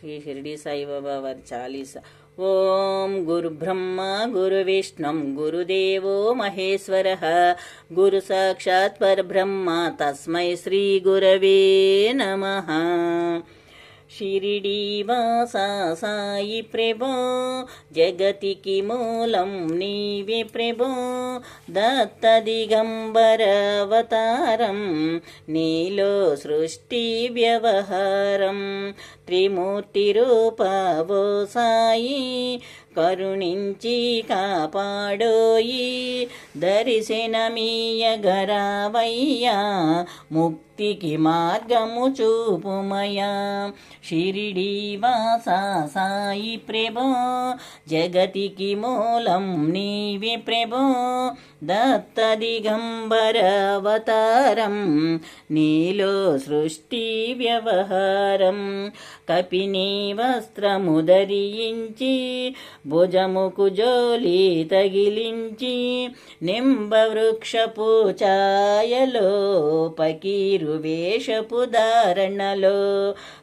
శ్రీ షిరిడి సాయిబాబా వారి చాలీస. ఓం గురు బ్రహ్మ గురు విష్ణుం గురుదేవో మహేశ్వర. గురు సాక్షాత్ పరబ్రహ్మ తస్మై శ్రీ గురవే నమ. షిరిడీవాసా సాయి ప్రభో జగతికి మూలం నీవే ప్రభో. దత్త దిగంబరవతారం నీలో సృష్టి వ్యవహారం త్రిమూర్తి రూపవో సాయి కరుణించి కాపాడోయి దర్శనమీయగరావయ్యా ముక్తికి మార్గము చూపుమయా షిరిడి వాసా సాయి ప్రభో జగతికి మూలం నీవి ప్రభో. దత్త దిగంబరవతారం నీలో సృష్టి వ్యవహారం. కపిని వస్త్రము ధరించి భుజముకు జోలి తగిలించి నింబవృక్షపు ఛాయలో పకీరు వేషపు ధారణలో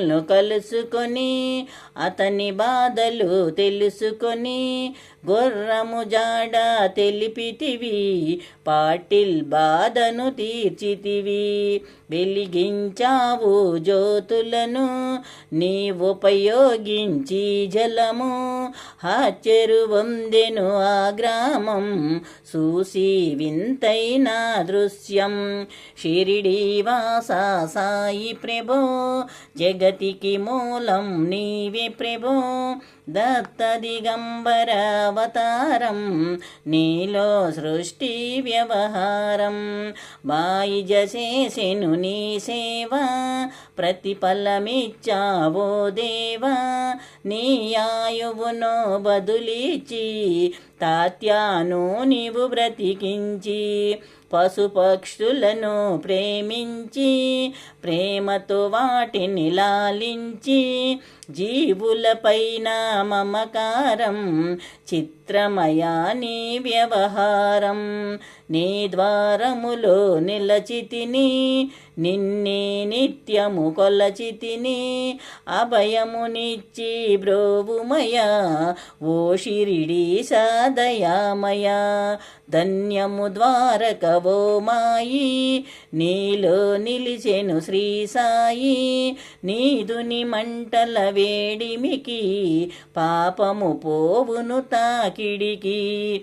పాటిల్ను కలుసుకొని అతని బాధలు తెలుసుకొని గుర్రము జాడ తెలిపితివి పాటిల్ బాధను తీర్చితివి. వెలిగించావు జ్యోతులను నీ ఉపయోగించి జలము. హాచెరు వందెను ఆ గ్రామం చూసి వింతైన దృశ్యం. షిరిడి వాసా సాయి ప్రభో జగతికి మూలం నీవే ప్రభో. దత్త దిగంబరవతారం నీలో సృష్టి వ్యవహారం. బాయిజ చేసెను నీ సేవ ప్రతిఫలమిచ్చావో దేవా. నీ ఆయువును బదులిచి తాత్యాను నీవు బ్రతికించి పశుపక్షులను ప్రేమించి ప్రేమతో వాటిని లాలించి జీవులపైన మమకారం చిత్రమయా నీ వ్యవహారం. నీ ద్వారములో నిలచితిని నిన్నే నిత్యము కొలచితిని. అభయమునిచ్చి బ్రోవుమయా ఓ షిరిడి సాదయామయా. ధన్యము ద్వారకవో మాయి నీలో నిలిచెను శ్రీ సాయి. నీదుని మంటల వేడిమికి పాపము పోవును తాకిడికి.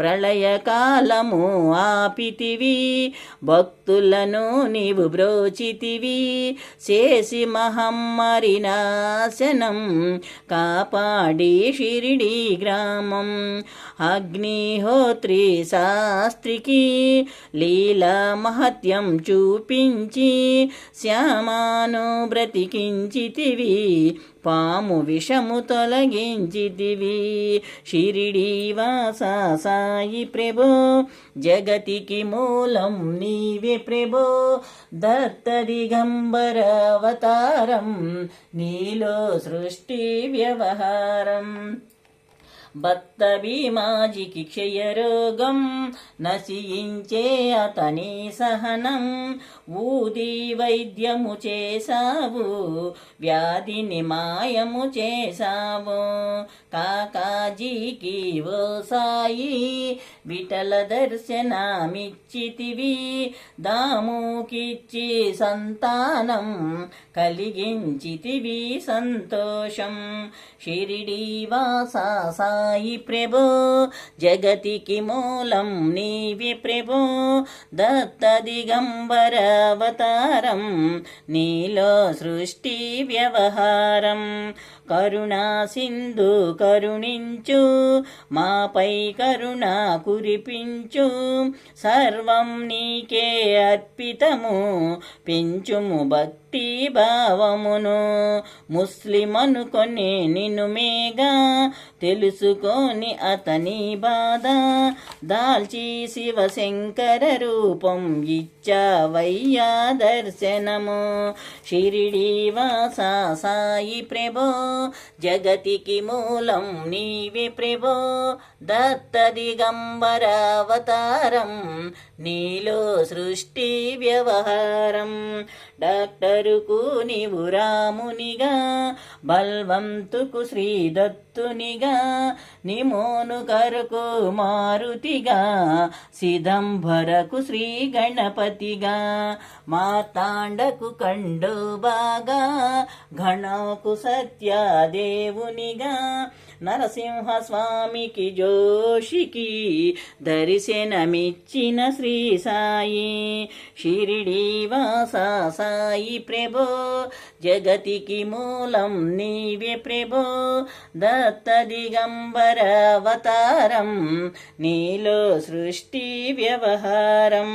ప్రళయకాలము ఆపితివి భక్తులను నీవు బ్రోచితివి. చేసి మహమ్మరి నాశనం కాపాడి షిరిడి గ్రామం. అగ్నిహోత్రి శాస్త్రికి లీలా మహత్యం చూపించి శ్యామాను బ్రతికించితివి. పాము విషము తొలగించితివి. షిరిడి వాసా సాయి ప్రభో జగతికి మూలం నీవే ప్రభో. దత్త దిగంబరవతారం నీలో సృష్టి వ్యవహారం. భక్త భీమాజికి క్షయరోగం నశించే అతని సహనం. ఊది వైద్యము చేసావు వ్యాధిని మాయము చేసావు కాకాజీకి ఓ సాయి విఠల దర్శనమిచ్చితివి. దాముకిచ్చి సంతానం కలిగించితివి సంతోషం. షిరిడి వాసా సాయి ప్రభో జగతికి మూలం నీవే ప్రభో. దత్త దిగంబర అవతారం నీలో సృష్టి వ్యవహారం. కరుణా సింధు కరుణించు మాపై కరుణ కురిపించు. సర్వం నీకే అర్పితము పెంచుము భక్తి భావమును ముస్లిం అనుకొని నిన్ను మేగా తెలుసుకొని అతని బాధ. దాల్చి శివశంకర రూపం ఇచ్చావయ్యా దర్శనము. షిరిడి వాసా సాయి ప్రభో జగతికి మూలం నీవే ప్రభో. దత్తదిగంబరావతారం నీలో సృష్టి వ్యవహారం. డాక్టరుకు నీవు రామునిగా బల్వంతుకు శ్రీ దత్తునిగా నిమోను కరకు మారుతిగా సిదంబరకు శ్రీ గణపతిగా మాతాండకు కండు బాగా గణకు సత్యదేవునిగా నరసింహస్వామికి జోషికి దర్శనమిచ్చిన శ్రీ సాయి. షిరిడి సాయి ప్రభో జగతికి మూలం నీవే ప్రభో. దత్త దిగంబర అవతారం నీలో సృష్టి వ్యవహారం.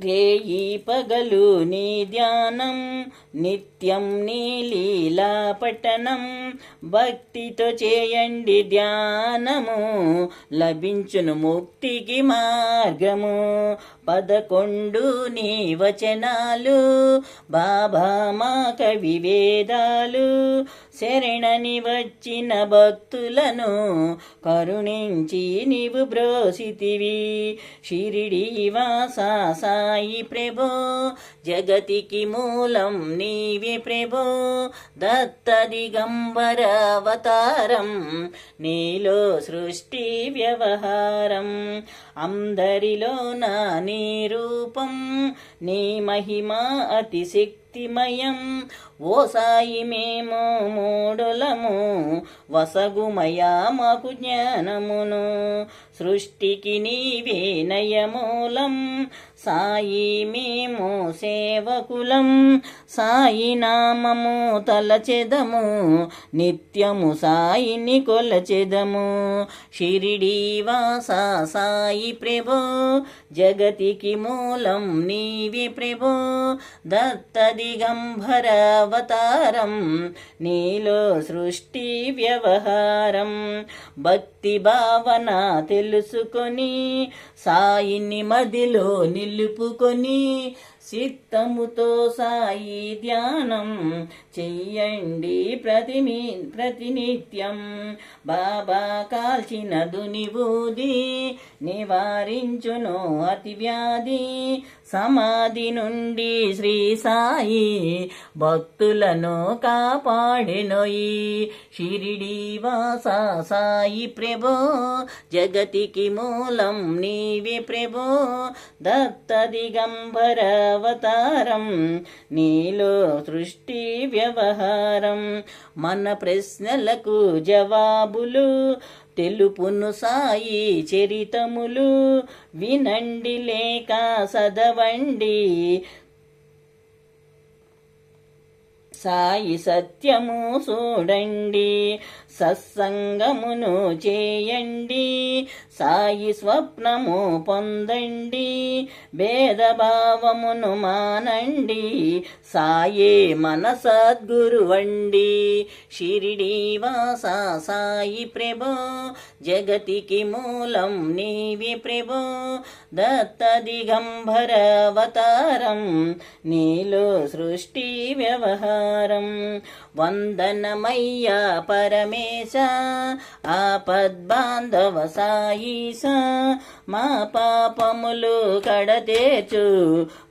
రేయి పగలు నీ ధ్యానం నిత్యం నీ లీలా పఠనం. భక్తితో చేయండి ధ్యానము లభించును ముక్తికి మార్గము. పదకొండు నీ వచనాలు బాబా మా కవి వేదాలు. శరణని వచ్చిన భక్తులను కరుణించి నీవు బ్రోసితివి. షిరిడి వాసా సాయి ప్రభో జగతికి మూలం నీవే ప్రభో. దత్త దిగంబర అవతారం నీలో సృష్టి వ్యవహారం. అందరిలో నా నీ రూపం నీ మహిమ అతి శక్తిమయం ఓ సాయి మేము మూడులము వసగుమయా మాకు జ్ఞానమును. సృష్టికి నీవే నయమూలం. సాయి మేము సేవకులం. సాయి నామము తలచెదము. నిత్యము సాయిని కొలచెదము. షిరిడి వాసా సాయి ప్రభో. జగతికి మూలం నీవే ప్రభో. దత్త దిగంబరావతారం నీలో సృష్టి వ్యవహారం. భక్తి భావన తెలు తెలుసుకొని సాయిని మదిలో నిలుపుకొని చిత్తముతో సాయి ధ్యానం చెయ్యండి ప్రతిని ప్రతినిత్యం. బాబా కాల్చిన దునిబూది నివారించును అతి వ్యాధి సమాధి నుండి శ్రీ సాయి భక్తులను కాపాడెనోయి. షిరిడి వాస సాయి ప్రభో జగతికి మూలం నీవి ప్రభో. దత్త దిగంబర అవతారం నీలో సృష్టి వ్యవహారం మన ప్రశ్నలకు జవాబులు తెలుపును సాయి చరితములు వినండి లేక చదవండి సాయి సత్యము చూడండి. సత్సంగమును చేయండి సాయి స్వప్నము పొందండి భేదభావమును మానండి సాయే మన సద్గురువండి షిరిడి వాసా సాయి ప్రభో జగతికి మూలం నీవి ప్రభో దత్త దిగంబర అవతారం నీలో సృష్టి వ్యవహారం. వందనమయ్యా పరమేశ ఆపద్బాంధవ సాయిస మా పాపములు కడతేర్చు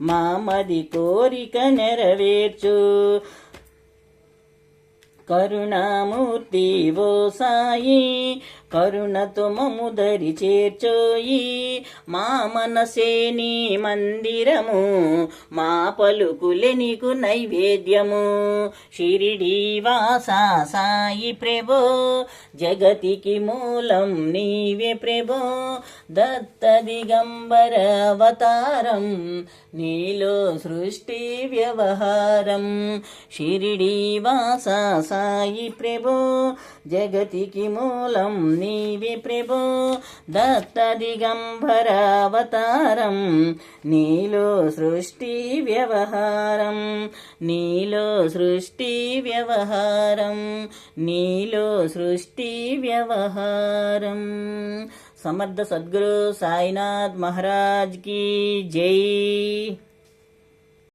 మా మది కోరిక నెరవేర్చు. కరుణామూర్తి ఓ సాయి కరుణతో మముదరి చేర్చోయి. మా మనసే నీ మందిరము మా పలుకులే నీకు నైవేద్యము. షిరిడి వాసా సాయి ప్రభో జగతికి మూలం నీవే ప్రభో. దత్త దిగంబర అవతారం నీలో సృష్టి వ్యవహారం. షిరిడి వాసా సాయి ప్రభో జగతికి మూలం నీవి ప్రభు దత్త దిగంబరావతారం నీలో సృష్టి వ్యవహారం. నీలో సృష్టి వ్యవహారం. నీలో సృష్టి వ్యవహారం. సమర్థ సద్గురు సాయినాథ్ మహారాజ్కి జై.